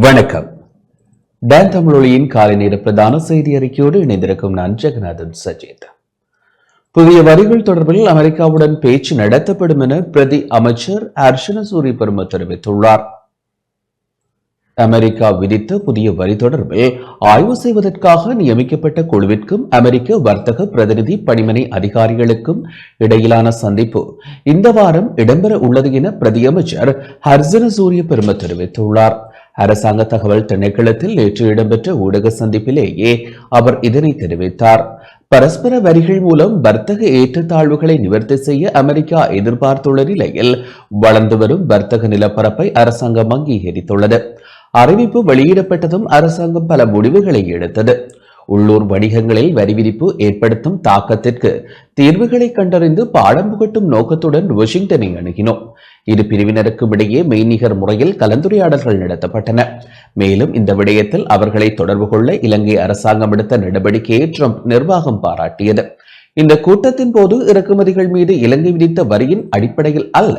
வணக்கம். டேன் தமிழொலியின் காலை நேர பிரதான செய்தி அறிக்கையோடு இணைந்திருக்கும் நான் ஜெகநாதன் சஜித். புதிய வரிகள் தொடர்பில் அமெரிக்காவுடன் பேச்சு நடத்தப்படும் என பிரதி அமைச்சர் அர்ஷன சூரி பெரும தெரிவித்துள்ளார். அமெரிக்கா விதித்த புதிய வரி தொடர்பில் ஆய்வு செய்வதற்காக நியமிக்கப்பட்ட குழுவிற்கும் அமெரிக்க வர்த்தக பிரதிநிதி பணிமனை அதிகாரிகளுக்கும் இடையிலான சந்திப்பு இந்த வாரம் இடம்பெற உள்ளது என பிரதியமைச்சர் ஹர்சன சூரிய பெரும தெரிவித்துள்ளார். அரசாங்க தகவல் திணைக்களத்தில் நேற்று இடம்பெற்ற ஊடக சந்திப்பிலேயே அவர் இதனை தெரிவித்தார். பரஸ்பர வரிகள் மூலம் வர்த்தக ஏற்றத்தாழ்வுகளை நிவர்த்தி செய்ய அமெரிக்கா எதிர்பார்த்துள்ள நிலையில் வளர்ந்து வரும் வர்த்தக நிலப்பரப்பை அரசாங்கம் அங்கீகரித்துள்ளது. அறிவிப்பு வெளியிடப்பட்டதும் அரசாங்கம் பல முடிவுகளை எடுத்தது. உள்ளூர் வணிகங்களில் வரி விதிப்பு ஏற்படுத்தும் தாக்கத்திற்கு தீர்வுகளை கண்டறிந்து பாடம் புகட்டும் நோக்கத்துடன் வாஷிங்டனை அணுகினோம். இரு பிரிவினருக்கும் இடையே மெய்நிகர் முறையில் கலந்துரையாடல்கள் நடத்தப்பட்டன. மேலும் இந்த விடயத்தில் அவர்களை தொடர்பு கொள்ள இலங்கை அரசாங்கம் எடுத்த நடவடிக்கையை ட்ரம்ப் நிர்வாகம் பாராட்டியது. இந்த கூட்டத்தின் போது இறக்குமதிகள் மீது இலங்கை விதித்த வரியின் அடிப்படையில் அல்ல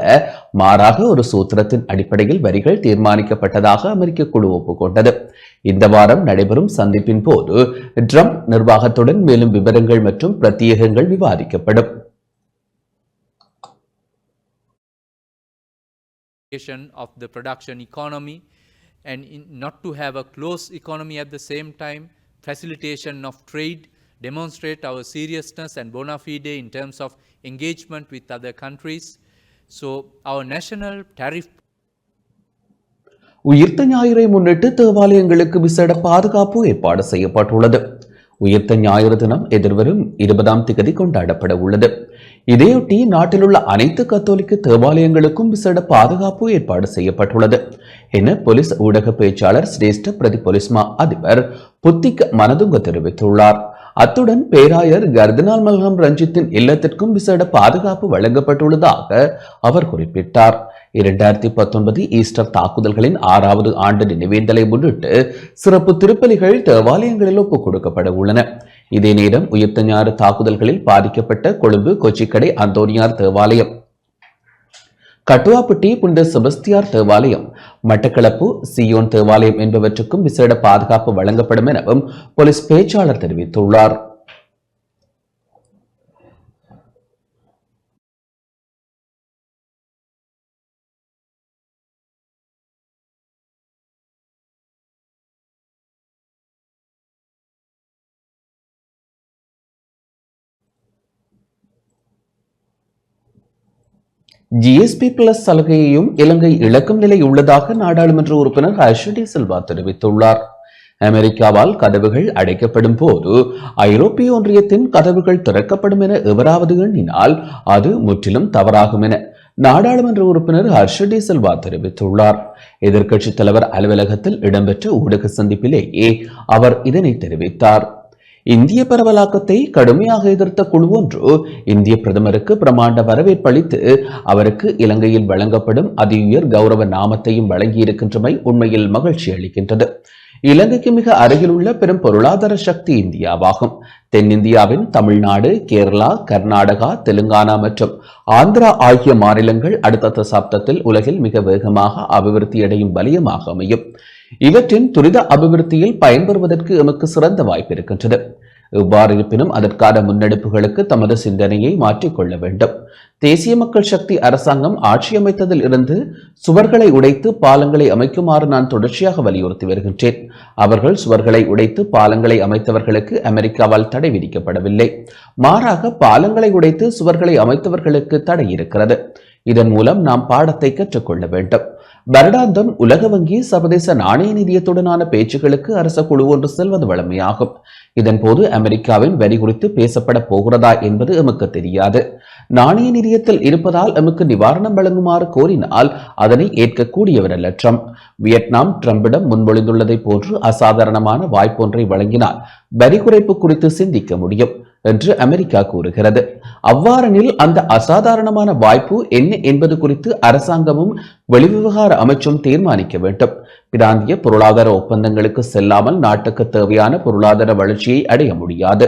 மாறாக ஒரு சூத்திரத்தின் அடிப்படையில் வரிகள் தீர்மானிக்கப்பட்டதாக அமெரிக்க குழு ஒப்புக்கொண்டது. இந்த வாரம் நடைபெறும் சந்திப்பின் போது ட்ரம்ப் நிர்வாகத்துடன் மேலும் விவரங்கள் மற்றும் பிரத்யேகங்கள் விவாதிக்கப்படும் of the production economy and in, not to have a close economy at the same time, facilitation of trade, demonstrate our seriousness and bona fide in terms of engagement with other countries. So our national tariff உயிர்த்த ஞாயிறை முன்னிட்டு தேவாலயங்களுக்கு விசேட பாதுகாப்பு ஏற்பாடு செய்யப்பட்டுள்ளது. உயிர்த்த ஞாயிறு தினம் எதிர்வரும் இருபதாம் திகதி கொண்டாடப்பட உள்ளது. இதையொட்டி நாட்டில் உள்ள அனைத்து கத்தோலிக்க தேவாலயங்களுக்கும் விசேட பாதுகாப்பு ஏற்பாடு செய்யப்பட்டுள்ளது. என போலீஸ் ஊடக பேச்சாளர் சிரேஷ்ட பிரதி போலீஸ்மா அதிபர் புத்திக் மனதுங்க தெரிவித்துள்ளார். அத்துடன் பேராயர் கர்தினால் மல்ஹம் ரஞ்சித்தின் இல்லத்திற்கும் விசேட பாதுகாப்பு வழங்கப்பட்டுள்ளதாக அவர் குறிப்பிட்டார். இரண்டாயிரத்தி பத்தொன்பது ஈஸ்டர் தாக்குதல்களின் ஆறாவது ஆண்டு நினைவேந்தலை முன்னிட்டு சிறப்பு திருப்பலிகள் தேவாலயங்களில் ஒப்புக் கொடுக்கப்பட உள்ளன. இதே நேரம் உயிர்த்த ஞாறு தாக்குதல்களில் பாதிக்கப்பட்ட கொழும்பு கொச்சிக்கடை அந்தோனியார் தேவாலயம் கட்டுவாப்பட்டி புனித செபஸ்தியார் தேவாலயம் மட்டக்களப்பு சியோன் தேவாலயம் என்பவற்றுக்கும் விசேட பாதுகாப்பு வழங்கப்படும் எனவும் போலீஸ் பேச்சாளர் தெரிவித்துள்ளார். ஜிஎஸ்பி பிளஸ் சலுகையையும் இலங்கை இழக்கும் நிலை உள்ளதாக நாடாளுமன்ற உறுப்பினர் ஹர்ஷடி சில்வா தெரிவித்துள்ளார். அமெரிக்காவால் கதவுகள் அடைக்கப்படும் போது ஐரோப்பிய ஒன்றியத்தின் கதவுகள் திறக்கப்படும் என எவராவது எண்ணினால் அது முற்றிலும் தவறாகும் என நாடாளுமன்ற உறுப்பினர் ஹர்ஷடி செல்வா தெரிவித்துள்ளார். எதிர்க்கட்சித் தலைவர் அலுவலகத்தில் இடம்பெற்ற ஊடக சந்திப்பிலேயே அவர் இதனை தெரிவித்தார். இந்திய பரவலாக்கத்தை கடுமையாக எதிர்த்த குழு ஒன்று இந்திய பிரதமருக்கு பிரமாண்ட வரவேற்பளித்து அவருக்கு இலங்கையில் வழங்கப்படும் அதியுயர் கௌரவ நாமத்தையும் வழங்கியிருக்கின்றமை உண்மையில் மகிழ்ச்சி அளிக்கின்றது. இலங்கைக்கு மிக அருகில் உள்ள பெரும் பொருளாதார சக்தி இந்தியாவாகும். தென்னிந்தியாவின் தமிழ்நாடு கேரளா கர்நாடகா தெலுங்கானா மற்றும் ஆந்திரா ஆகிய மாநிலங்கள் அடுத்த தசாப்தத்தில் உலகில் மிக வேகமாக அபிவிருத்தியடையும் வலியமாக அமையும். இவற்றின் துரித அபிவிருத்தியில் பயன்பெறுவதற்கு எமக்கு சிறந்த வாய்ப்பு இருக்கின்றது. இவ்வாறு இருப்பினும் அதற்கான முன்னெடுப்புகளுக்கு தமது சிந்தனையை மாற்றிக்கொள்ள வேண்டும். தேசிய மக்கள் சக்தி அரசாங்கம் ஆட்சி அமைத்ததில் இருந்து சுவர்களை உடைத்து பாலங்களை அமைக்குமாறு நான் தொடர்ச்சியாக வலியுறுத்தி வருகின்றேன். அவர்கள் சுவர்களை உடைத்து பாலங்களை அமைத்தவர்களுக்கு அமெரிக்காவால் தடை விதிக்கப்படவில்லை. மாறாக பாலங்களை உடைத்து சுவர்களை அமைத்தவர்களுக்கு தடை இருக்கிறது. இதன் மூலம் நாம் பாடத்தை கற்றுக்கொள்ள வேண்டும். வருடாந்தம் உலக வங்கி சர்வதேச நாணய நிதியத்துடனான பேச்சுகளுக்கு அரச குழு ஒன்று செல்வது வழமையாகும். இதன்போது அமெரிக்காவின் வரி குறித்து பேசப்பட போகிறதா என்பது எமக்கு தெரியாது. நாணய நிதியத்தில் இருப்பதால் எமக்கு நிவாரணம் வழங்குமாறு கோரினால் அதனை ஏற்கக்கூடியவரல்ல ட்ரம்ப் வியட்நாம் ட்ரம்பிடம் முன்மொழிந்துள்ளதை போன்று அசாதாரணமான வாய்ப்பொன்றை வழங்கினால் வரி குறைப்பு குறித்து சிந்திக்க முடியும். என்று அமெரிக்கா கூறுகிறது. அவ்வாறெனில் அந்த அசாதாரணமான வாய்ப்பு என்ன என்பது குறித்து அரசாங்கமும் வெளிவிவகார அமைச்சும் தீர்மானிக்க வேண்டும். பிராந்திய பொருளாதார ஒப்பந்தங்களுக்கு செல்லாமல் நாட்டுக்கு தேவையான பொருளாதார வளர்ச்சியை அடைய முடியாது.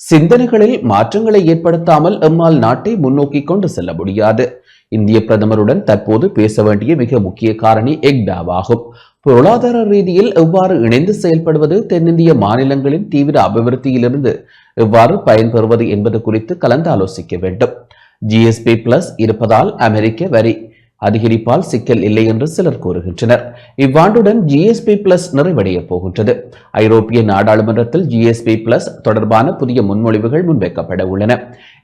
சிந்தனைகளில் மாற்றங்களை ஏற்படுத்தாமல் எம்மால் நாட்டை முன்னோக்கி கொண்டு செல்ல முடியாது. இந்திய பிரதமருடன் தற்போது பேச வேண்டிய மிக முக்கிய காரணி எக்டாவாகும். பொருளாதார ரீதியில் எவ்வாறு இணைந்து செயல்படுவது தென்னிந்திய மாநிலங்களின் தீவிர அபிவிருத்தியிலிருந்து எவ்வாறு பயன்பெறுவது என்பது குறித்து கலந்து ஆலோசிக்க வேண்டும் ஜிஎஸ்பி பிளஸ் இருப்பதால் அமெரிக்க வரி அதிகரிப்பால் சிக்கல் இல்லை என்று சிலர் கூறுகின்றனர். இவ்வாண்டுடன் ஜிஎஸ்பி பிளஸ் நிறைவடைய போகின்றது. ஐரோப்பிய நாடாளுமன்றத்தில் ஜிஎஸ்பி பிளஸ் தொடர்பான புதிய முன்மொழிவுகள் முன்வைக்கப்பட உள்ளன.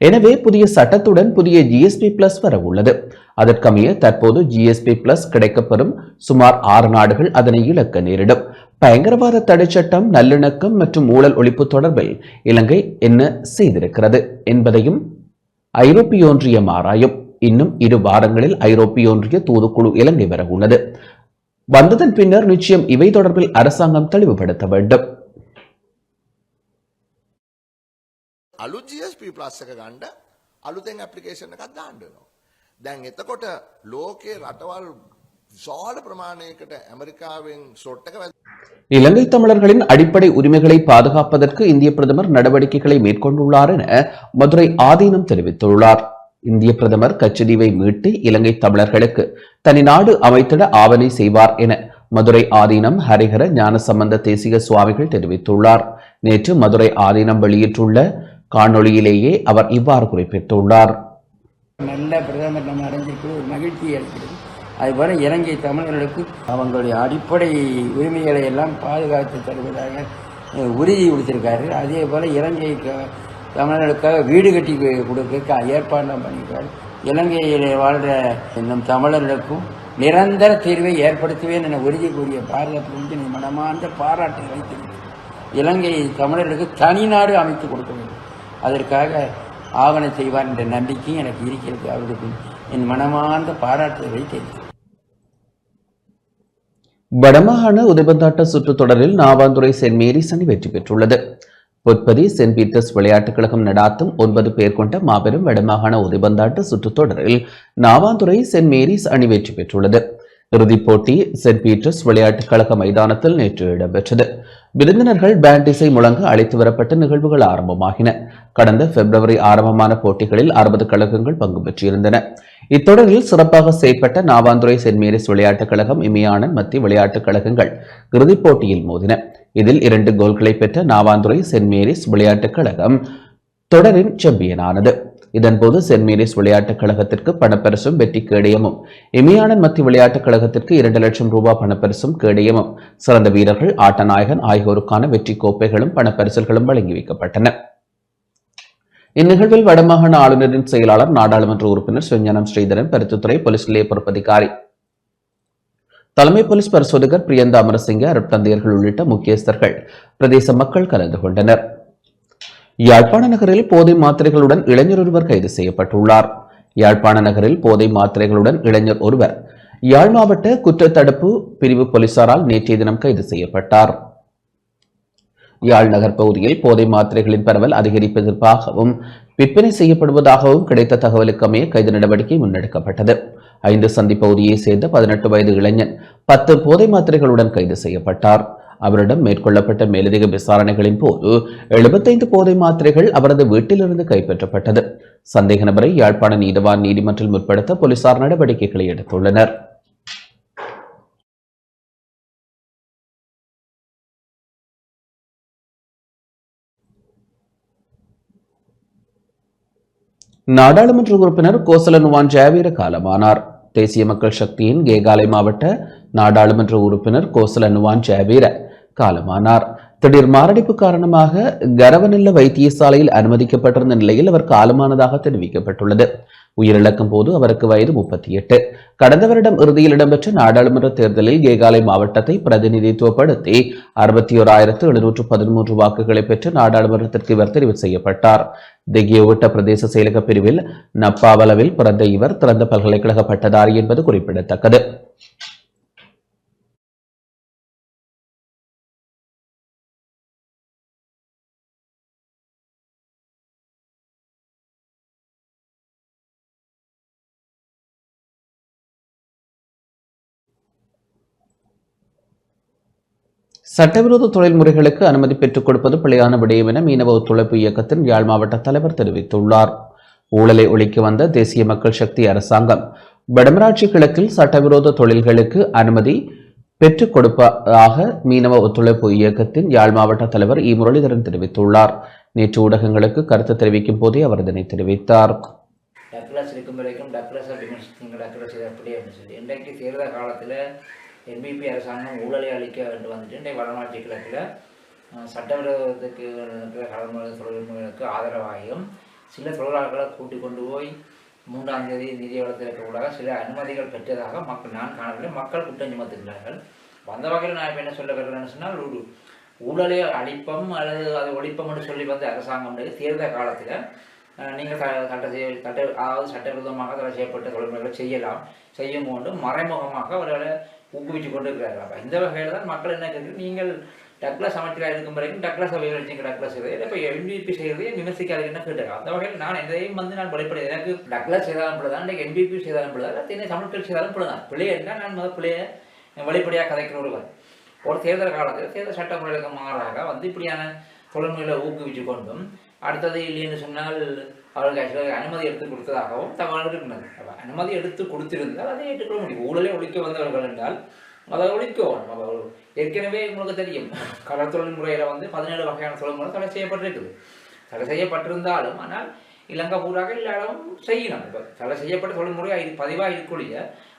எனவே புதிய சட்டத்துடன் புதிய ஜிஎஸ்பி பிளஸ் வர உள்ளது. அதற்கமைய தற்போது ஜிஎஸ்பி பிளஸ் கிடைக்கப்பெறும் சுமார் ஆறு நாடுகள் அதனை இழக்க நேரிடும். பயங்கரவாத தடை சட்டம் நல்லிணக்கம் மற்றும் ஊழல் ஒழிப்பு தொடர்பில் இலங்கை என்ன செய்திருக்கிறது என்பதையும் ஐரோப்பிய ஒன்றியம் ஆராயும். இன்னும் இரு வாரங்களில் ஐரோப்பிய ஒன்றிய தூதுக்குழு இலங்கை வர உள்ளது வந்ததன் பின்னர் நிச்சயம் இவை தொடர்பில் அரசாங்கம் தெளிவுபடுத்த வேண்டும் අලුත් GSP ප්ලස් එක ගණ්ඩ අලුතෙන් ඇපලිකේෂන් එකක් දාණ්ඩනවා. දැන් එතකොට ලෝකයේ රටවල් විශාල ප්‍රමාණයකට ඇමරිකාවෙන් ෂොට් එක වැ இலங்கை தமிழர்களின் அடிப்படை உரிமைகளை பாதுகாப்பதற்கு இந்திய பிரதமர் நடவடிக்கைகளை மேற்கொண்டுள்ளார் என மதுரை ஆதீனம் தெரிவித்துள்ளார் இந்திய பிரதமர் கச்சதீவை மீட்டு இலங்கை தமிழர்களுக்கு. தனி நாடு அமைத்திட ஆவணை செய்வார் என மதுரை ஆதீனம் ஹரிஹர ஞானசம்பந்த தேசிக சுவாமிகள் தெரிவித்துள்ளார். நேற்று மதுரை ஆதீனம் வெளியிட்டுள்ள காணொளியிலேயே அவர் இவ்வாறு குறிப்பிட்டுள்ளார். நல்ல பிரதமர் நம்ம அடைஞ்சிருக்கு ஒரு மகிழ்ச்சி அளிக்கிறது அதுபோல இலங்கை தமிழர்களுக்கு அவங்களுடைய அடிப்படை உரிமைகளை எல்லாம் பாதுகாத்து தருவதாக உறுதி கொடுத்திருக்காரு. அதே போல இலங்கை தமிழர்களுக்காக வீடு கட்டி கொடுக்க ஏற்பாடுலாம் பண்ணியிருக்காரு. இலங்கையில் வாழ்கிற நம் தமிழர்களுக்கும் நிரந்தர தீர்வை ஏற்படுத்துவேன் என உறுதி கூறிய பாரத பிரதமருக்கு மனமார்ந்த பாராட்டை வைத்திருக்கிறது இலங்கை தமிழர்களுக்கு தனி நாடு அமைத்து கொடுக்க வேண்டும். அதற்காக ஆவணம் செய்வார் என்ற நம்பிக்கை எனக்கு இருக்கிறது. அவருக்கு என் மனமார்ந்த பாராட்டை வைத்திருக்கிறது வடமாகாண உதைபந்தாட்ட சுற்றுத் தொடரில் நாவாந்துறை சென்ட் மேரிஸ் வெற்றி பெற்றுள்ளது. பொற்பதி சென்ட் பீட்டர்ஸ் விளையாட்டுக் கழகம் நடாத்தும் ஒன்பது பேர் கொண்ட மாபெரும் வடமாகாண உதைபந்தாட்ட சுற்றுத்தொடரில் நாவாந்துறை சென்ட் மேரிஸ் அணி வெற்றி பெற்றுள்ளது. இறுதிப் போட்டி சென்ட் பீட்டர்ஸ் விளையாட்டுக் கழக மைதானத்தில் நேற்று இடம்பெற்றது. விருந்தினர்கள் பேண்ட் இசை முழங்க அழைத்து வரப்பட்ட நிகழ்வுகள் ஆரம்பமாகின. கடந்த பிப்ரவரி ஆரம்பமான போட்டிகளில் அறுபது கழகங்கள் பங்கு பெற்றிருந்தன. இத்தொடரில் சிறப்பாக செயற்பட்ட நாவாந்துறை சென்ட் மேரிஸ் விளையாட்டுக் கழகம் இமையானன் மத்திய விளையாட்டுக் கழகங்கள் இறுதிப் போட்டியில் மோதின. இதில் இரண்டு கோல்களை பெற்ற நாவாந்துறை சென்ட் மேரிஸ் விளையாட்டுக் கழகம் தொடரின் சாம்பியனானது. இதன்போது சென்ட் மேரிஸ் விளையாட்டுக் கழகத்திற்கு பணப்பரிசும் வெற்றி கேடயமும் இமியானன் மத்திய விளையாட்டுக் கழகத்திற்கு இரண்டு லட்சம் ரூபாய் பணப்பரிசும் கேடயமும் சிறந்த வீரர்கள் ஆட்டநாயகன் ஆகியோருக்கான வெற்றி கோப்பைகளும் பணப்பரிசல்களும் வழங்கி வைக்கப்பட்டன. இந்நிகழ்வில் வடமாகாண ஆளுநரின் செயலாளர் நாடாளுமன்ற உறுப்பினர் சிவஞானம் ஸ்ரீதரன் பருத்தித்துறை போலீஸ் நிலைய பொறுப்பதிகாரி. தலைமை போலீஸ் பரிசோதகர் பிரியந்தா அமரசிங்க அருட்தந்தையர்கள் உள்ளிட்ட முக்கியஸ்தர்கள். பிரதேச மக்கள் கலந்து கொண்டனர். யாழ்ப்பாண நகரில் போதை மாத்திரைகளுடன் இளைஞர் ஒருவர் கைது செய்யப்பட்டுள்ளார். யாழ்ப்பாண நகரில் போதை மாத்திரைகளுடன் இளைஞர் ஒருவர் யாழ் மாவட்ட குற்றத்தடுப்பு பிரிவு போலீசாரால் நேற்றைய தினம் கைது செய்யப்பட்டார். யாழ் நகர் பகுதியில் போதை மாத்திரைகளின் பரவல் அதிகரிப்பதற்காகவும் விற்பனை செய்யப்படுவதாகவும் கிடைத்த தகவலுக்கு கைது நடவடிக்கை முன்னெடுக்கப்பட்டது. ஐந்து சந்தி பகுதியைச் சேர்ந்த பதினெட்டு வயது இளைஞன் பத்து போதை மாத்திரைகளுடன் கைது செய்யப்பட்டார். அவரிடம் மேற்கொள்ளப்பட்ட மேலதிக விசாரணைகளின் போது எழுபத்தைந்து போதை மாத்திரைகள் அவரது வீட்டிலிருந்து கைப்பற்றப்பட்டது. சந்தேக நபரை யாழ்ப்பாண நீதவான் நீதிமன்றில் முற்படுத்த போலீசார் நடவடிக்கைகளை எடுத்துள்ளனர். நாடாளுமன்ற உறுப்பினர் கோசலனுவான் ஜெயவீர காலமானார். தேசிய மக்கள் சக்தியின் கேகாலை மாவட்ட நாடாளுமன்ற உறுப்பினர் கோசலனுவான் ஜெயவீர காலமானார். திடீர் மாரடைப்பு காரணமாக கரவநில்ல வைத்தியசாலையில் அனுமதிக்கப்பட்டிருந்த நிலையில் அவர் காலமானதாக தெரிவிக்கப்பட்டுள்ளது. உயிரிழக்கும் போது அவருக்கு வயது முப்பத்தி எட்டு. கடந்த வருடம் இறுதியில் இடம்பெற்ற நாடாளுமன்ற தேர்தலில் கேகாலை மாவட்டத்தை பிரதிநிதித்துவப்படுத்தி அறுபத்தி ஓராயிரத்து எழுநூற்று பதிமூன்று வாக்குகளை பெற்று நாடாளுமன்றத்திற்கு இவர் தெரிவு செய்யப்பட்டார். தெகியோவிட்ட பிரதேச செயலக பிரிவில் நப்பாவளவில் பிறந்த இவர் திறந்த பல்கலைக்கழக பட்டதாரி என்பது குறிப்பிடத்தக்கது. சட்டவிரோத தொழில் முறைகளுக்கு அனுமதி பெற்றுக் கொடுப்பது பிழையான விடயம் என மீனவ ஒத்துழைப்பு இயக்கத்தின் யாழ் மாவட்ட தலைவர் தெரிவித்துள்ளார். ஊழலை ஒழிக்க வந்த தேசிய மக்கள் சக்தி அரசாங்கம் வடமராட்சி கிழக்கில் சட்டவிரோத தொழில்களுக்கு அனுமதி பெற்றுக் கொடுப்பதாக மீனவ ஒத்துழைப்பு இயக்கத்தின் யாழ் மாவட்ட தலைவர் இ. முரளிதரன் தெரிவித்துள்ளார். நேற்று ஊடகங்களுக்கு கருத்து தெரிவிக்கும் போதே அவர் இதனை தெரிவித்தார். டக்ளஸ் இருக்கும் வரைக்கும் டக்ளஸ் அப்படி அப்படின்னு சொல்லி இன்றைக்கு தேர்தல் காலத்தில் என்பிபி அரசாங்கம் ஊழலை அளிக்க வேண்டும் வந்துட்டு இன்றைக்கு கிழக்கில் சட்டவிரோதத்துக்கு இருக்கிற கடமை தொழில்முறைகளுக்கு ஆதரவாகியும் சில தொழிலாளர்களை கூட்டிக் கொண்டு போய் மூன்றாம் தேதி நிதி வளத்திற்குள்ளாக சில அனுமதிகள் பெற்றதாக மக்கள் நான் காணவில்லை. மக்கள் குற்றம் சுமத்துகிறார்கள். வந்த வகையில் நான் இப்போ என்ன சொல்ல வருகிறேன்னு சொன்னால் ஊழலை அழிப்பம் அல்லது அதை ஒழிப்பம் என்று சொல்லி வந்த அரசாங்கம் வந்து தேர்தல் காலத்தில் நீங்கள் சட்ட செய்ய சட்ட அதாவது சட்டவிரோதமாக தடை செய்யப்பட்ட தொழில்முறைகளை செய்யலாம் செய்யும் கொண்டு மறைமுகமாக அவர்களை ஊக்குவித்து கொண்டு இருக்கிறார்கள் அப்போ இந்த வகையில் தான் மக்கள் என்ன கேட்குறது நீங்கள் டக்ளஸ் அமைச்சராக இருக்கும் வரைக்கும் டக்ளஸ் அவைகள் வச்சுங்க டக்ளஸ் செய்வது இப்போ என்பிபி செய்வதையே விமர்சிக்காதீங்கன்னு கேட்டாங்க அந்த வகையில் நான் எதையும் வந்து நான் வெளிப்படை எனக்கு டக்ளஸ் செய்தாலும் பிள்ளைதான் இன்றைக்கு என்பிபி செய்தாலும் பிள்ளைதான் தென்னை தமிழ் கட்சி செய்தாலும் பிள்ளைதான் பிள்ளை என்ன? நான் முதல் பிள்ளையை வெளிப்படையாக கதைக்கிற ஒருவர். ஒரு தேர்தல் காலத்தில் தேர்தல் சட்டமுறைகளுக்கு மாறாக வந்து இப்படியான குழந்தைகளை ஊக்குவிச்சு கொண்டும் அடுத்தது இல்லைன்னு சொன்னால் அவர்களுக்கு ஆக்சுவலாக அனுமதி எடுத்து கொடுத்ததாகவும் தகவல் இருக்கின்றது. அப்போ அனுமதி எடுத்து கொடுத்திருந்தால் அதை ஏற்றுக்கொள்ள முடியும். ஊழலை ஒழிக்க வந்தவர்கள் என்றால் அதை ஒழிக்கும். ஏற்கனவே உங்களுக்கு தெரியும். கடல் தொழில்முறையில் வந்து பதினேழு வகையான தொழில்முறை தடை செய்யப்பட்டிருக்குது. தடை செய்யப்பட்டிருந்தாலும் ஆனால் இலங்கை பூராக எல்லா இடமும் செய்யணும் இப்போ தடை செய்யப்பட்ட தொழில்முறை பதிவாக இருக்கொழிய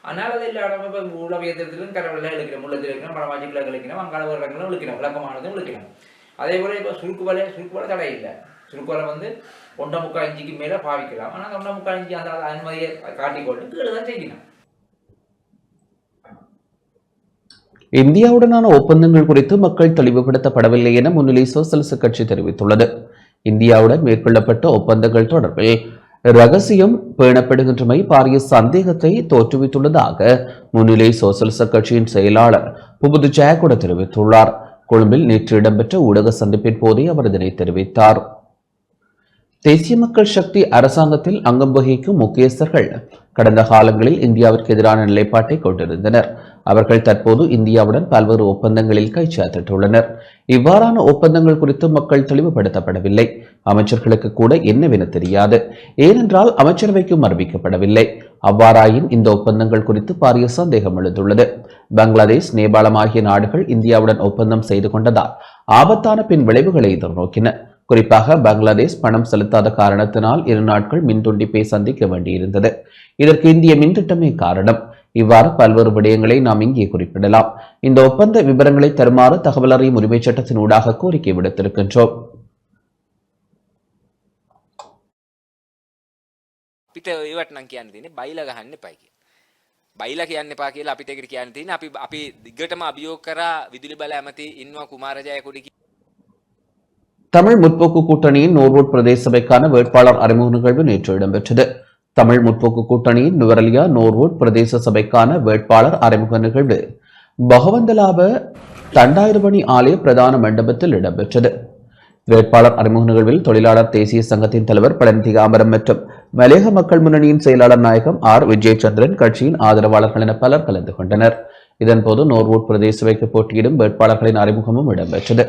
ஆனால் அது எல்லா இடமும் இப்போ உளவியத்திலும் கரவில் இழுக்கிறோம் உள்ளத்தில் இருக்கிறோம் படமாச்சிக்கில் இழுக்கிறோம் அங்காள இடங்களும் இழுக்கிறோம் விளக்கமானதும் இழுக்கிறோம். அதே போல் இப்போ சுருக்கு வலை சுருக்கு வலை தடை இல்லை. சுருக்கு வலை வந்து ஒன்றை முக்கால் இஞ்சிக்கு மேலே பாவிக்கலாம். ஆனால் ஒன்றை முக்கால் இஞ்சி அந்த அனுமதியை காட்டிக்கொண்டு கீழே தான் செய்யணும். இந்தியாவுடனான ஒப்பந்தங்கள் குறித்து மக்கள் தெளிவுபடுத்தப்படவில்லை என முன்னிலை சோசலிச கட்சி தெரிவித்துள்ளது. இந்தியாவுடன் மேற்கொள்ளப்பட்ட ஒப்பந்தங்கள் தொடர்பில் ரகசியம் பேணப்படுகின்றமை பாரிய சந்தேகத்தை தோற்றுவித்துள்ளதாக முன்னிலை சோசலிச கட்சியின் செயலாளர் புபுது ஜெயகுட தெரிவித்துள்ளார். கொழும்பில் நேற்று இடம்பெற்ற ஊடக சந்திப்பின் போதே அவர் இதனை தெரிவித்தார். தேசிய மக்கள் சக்தி அரசாங்கத்தில் அங்கம் வகிக்கும் முக்கியஸ்தர்கள் கடந்த காலங்களில் இந்தியாவிற்கு எதிரான நிலைப்பாட்டை கொண்டிருந்தனர். அவர்கள் தற்போது இந்தியாவுடன் பல்வேறு ஒப்பந்தங்களில் கைச்சாத்திட்டுள்ளனர் இவ்வாறான ஒப்பந்தங்கள் குறித்து மக்கள் தெளிவுபடுத்தப்படவில்லை. அமைச்சர்களுக்கு கூட என்னவென தெரியாது. ஏனென்றால் அமைச்சரவைக்கும் அறிவிக்கப்படவில்லை. அவ்வாறாயின் இந்த ஒப்பந்தங்கள் குறித்து பாரிய சந்தேகம் எழுந்துள்ளது. பங்களாதேஷ் நேபாளம் ஆகிய நாடுகள் இந்தியாவுடன் ஒப்பந்தம் செய்து கொண்டதால் ஆபத்தான பின் விளைவுகளை எதிர்நோக்கின. குறிப்பாக பங்களாதேஷ் பணம் செலுத்தாத காரணத்தினால் இரு நாட்கள் மின் துண்டிப்பை சந்திக்க வேண்டியிருந்தது இதற்கு இந்திய மின் திட்டமே காரணம் இவ்வாறு பல்வேறு விடயங்களை நாம் இங்கே குறிப்பிடலாம் இந்த ஒப்பந்த விவரங்களை தருமாறு தகவல் அறியும் உரிமைச் சட்டத்தின் ஊடாக கோரிக்கை விடுத்திருக்கின்றோம் අපිට ඒවට නම් කියන්න තියෙන්නේ බයිලා ගහන්න එපා කියලා. බයිලා කියන්න එපා කියලා අපිට ඒකට කියන්න තියෙන්නේ අපි අපි දිගටම අභියෝග කරා විදුලි බල ඇමති ඉන්නවා කුමාර ජයකොඩි කියලා. தமிழ் முற்போக்கு கூட்டணியின் நோர்வோட் பிரதேச சபைக்கான வேட்பாளர் அறிமுக நிகழ்வு நேற்று இடம்பெற்றது. தமிழ் முற்போக்கு கூட்டணியின் நுவரலியா நோர்வோட் பிரதேச சபைக்கான வேட்பாளர் அறிமுக நிகழ்வு பகவந்தலாப தண்டாயிரபணி ஆலய பிரதான மண்டபத்தில் இடம்பெற்றது. வேட்பாளர் அறிமுக நிகழ்வில் தொழிலாளர் தேசிய சங்கத்தின் தலைவர் பழனி திகாம்பரம் மற்றும் மலையக மக்கள் முன்னணியின் செயலாளர் நாயகம் ஆர் விஜயச்சந்திரன் கட்சியின் ஆதரவாளர்கள் என பலர் கலந்து கொண்டனர். இதன்போது நோர்வோட் பிரதேச சபைக்கு போட்டியிடும் வேட்பாளர்களின் அறிமுகமும் இடம்பெற்றது.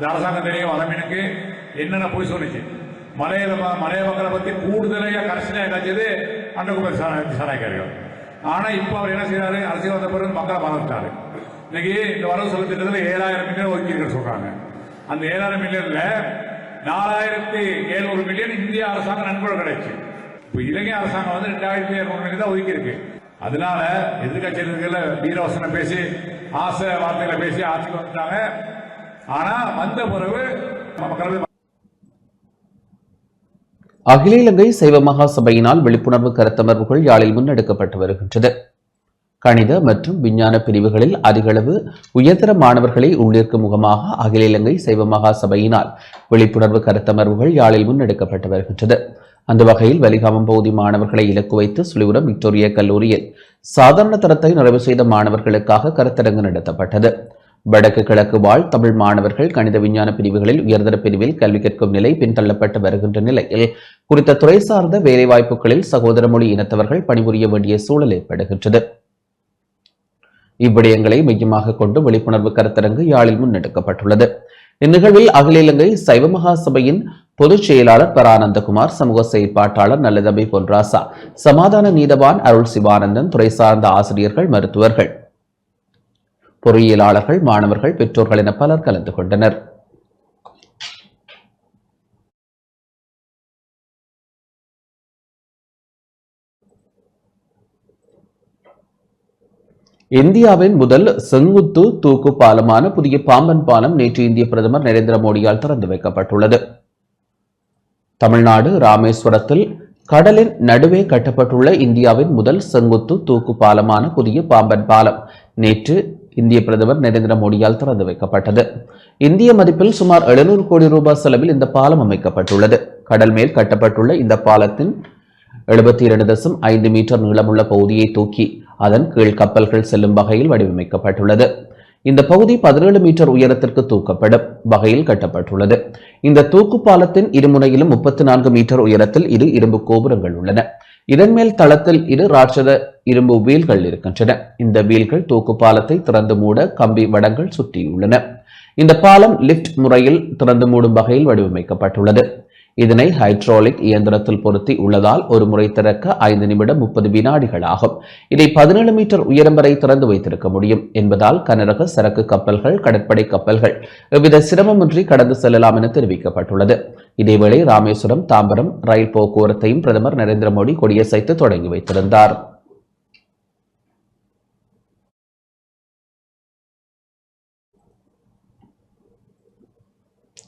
இந்த அரசாங்கம் தெரியும் என்னென்ன போய் சொன்னிச்சு மலையில ம- மலைய மக்களை பத்தி கூடுதலையா கடைசியா என்னாச்சது அண்ணகுமார் சாணாய்க்கார்கள் ஆனா இப்ப அவர் என்ன செய்யறாரு அரசியல் வந்த பிறகு மக்களை மறந்துட்டாரு இன்னைக்கு இந்த வரவு செலவு திட்டத்தில் ஏழாயிரம் மில்லியன் ஒதுக்கீடுகள் சொல்றாங்க. அந்த ஏழாயிரம் மில்லியன்ல நாலாயிரத்தி எழுநூறு மில்லியன் இந்திய அரசாங்கம் நன்கொடை கிடைச்சு. இப்போ இலங்கை அரசாங்கம் வந்து ரெண்டாயிரத்தி இருநூறு மில்லியன் தான் ஒதுக்கிருக்கு அதனால எதிர்கட்சியில வீரவசனம் பேசி ஆசை வார்த்தைகளை பேசி ஆட்சிக்கு வந்துட்டாங்க. ஆனா வந்த பிறகு மக்களவை அகில இலங்கை சைவ மகா சபையினால் விழிப்புணர்வு கருத்தமர்வுகள் யாழில் முன்னெடுக்கப்பட்டு வருகின்றது. கணித மற்றும் விஞ்ஞான பிரிவுகளில் அதிகளவு உயர்தர மாணவர்களை உள்ளிருக்கும் முகமாக அகில இலங்கை சைவ மகா சபையினால் விழிப்புணர்வு கருத்தமர்வுகள் யாழில் முன்னெடுக்கப்பட்டு வருகின்றது. அந்த வகையில் வலிகாமம் பகுதி மாணவர்களை இலக்கு வைத்து சுழிவுரம் விக்டோரியா கல்லூரியில் சாதாரண தரத்தை நிறைவு செய்த மாணவர்களுக்காக கருத்தரங்கு நடத்தப்பட்டது. வடக்கு கிழக்கு வாழ் தமிழ் மாணவர்கள் கணித விஞ்ஞான பிரிவுகளில் உயர்தர பிரிவில் கல்வி கற்கும் நிலை பின்தள்ளப்பட்டு வருகின்ற நிலையில் குறித்த துறை சார்ந்த வேலைவாய்ப்புகளில் சகோதர மொழி இனத்தவர்கள் பணிபுரிய வேண்டிய சூழல் ஏற்படுகின்றது. இவ்விடயங்களை மையமாக கொண்டு விழிப்புணர்வு கருத்தரங்கு யாழில் முன்னெடுக்கப்பட்டுள்ளது இந்நிகழ்வில் அகில இலங்கை சைவ மகா சபையின் பொதுச் செயலாளர் பரானந்தகுமார் சமூக செயற்பாட்டாளர் நல்லதம்பி பொன்ராசா சமாதான நீதவான் அருள் சிவானந்தன் துறை சார்ந்த ஆசிரியர்கள் மருத்துவர்கள் பொறியியலாளர்கள் மாணவர்கள் பெற்றோர்கள் என பலர் கலந்து கொண்டனர். இந்தியாவின் முதல் செங்குத்து தூக்கு பாலமான புதிய பாம்பன் பாலம் நேற்று இந்திய பிரதமர் நரேந்திர மோடியால் திறந்து வைக்கப்பட்டுள்ளது. தமிழ்நாடு ராமேஸ்வரத்தில் கடலின் நடுவே கட்டப்பட்டுள்ள இந்தியாவின் முதல் செங்குத்து தூக்கு பாலமான புதிய பாம்பன் பாலம் நேற்று இந்திய பிரதமர் நரேந்திர மோடியால் திறந்து வைக்கப்பட்டது. இந்திய மதிப்பில் சுமார் 700 கோடி ரூபாய் செலவில் இந்த பாலம் அமைக்கப்பட்டுள்ளது. கடல் மேல் கட்டப்பட்டுள்ள இந்த பாலத்தின் எழுபத்தி இரண்டு தசம் ஐந்து மீட்டர் நீளமுள்ள பகுதியை தூக்கி அதன் கீழ் கப்பல்கள் செல்லும் வகையில் வடிவமைக்கப்பட்டுள்ளது. இந்த பகுதி பதினேழு மீட்டர் உயரத்திற்கு தூக்கப்படும் வகையில் கட்டப்பட்டுள்ளது. இந்த தூக்கு பாலத்தின் இருமுனையிலும் முப்பத்தி நான்கு மீட்டர் உயரத்தில் இரு இரும்பு கோபுரங்கள் உள்ளன. இதன் மேல் தளத்தில் இரு ராட்சத இரும்பு வீல்கள் இருக்கின்றன. இந்த வீல்கள் தூக்கு பாலத்தை திறந்து மூட கம்பி வடங்கள் சுற்றியுள்ளன. இந்த பாலம் லிப்ட் முறையில் திறந்து மூடும் வகையில் வடிவமைக்கப்பட்டுள்ளது. இதனை ஹைட்ராலிக் இயந்திரத்தில் பொருத்தி உள்ளதால் ஒரு முறை திறக்க ஐந்து நிமிடம் முப்பது வினாடிகள் ஆகும் இதை பதினேழு மீட்டர் உயரம் வரை திறந்து வைத்திருக்க முடியும். என்பதால் கனரக சரக்கு கப்பல்கள் கடற்படை கப்பல்கள் எவ்வித சிரமமின்றி கடந்து செல்லலாம் என தெரிவிக்கப்பட்டுள்ளது. இதேவேளை ராமேஸ்வரம் தாம்பரம் ரயில் போக்குவரத்தையும் பிரதமர் நரேந்திர மோடி கொடியசைத்து தொடங்கி வைத்திருந்தார்.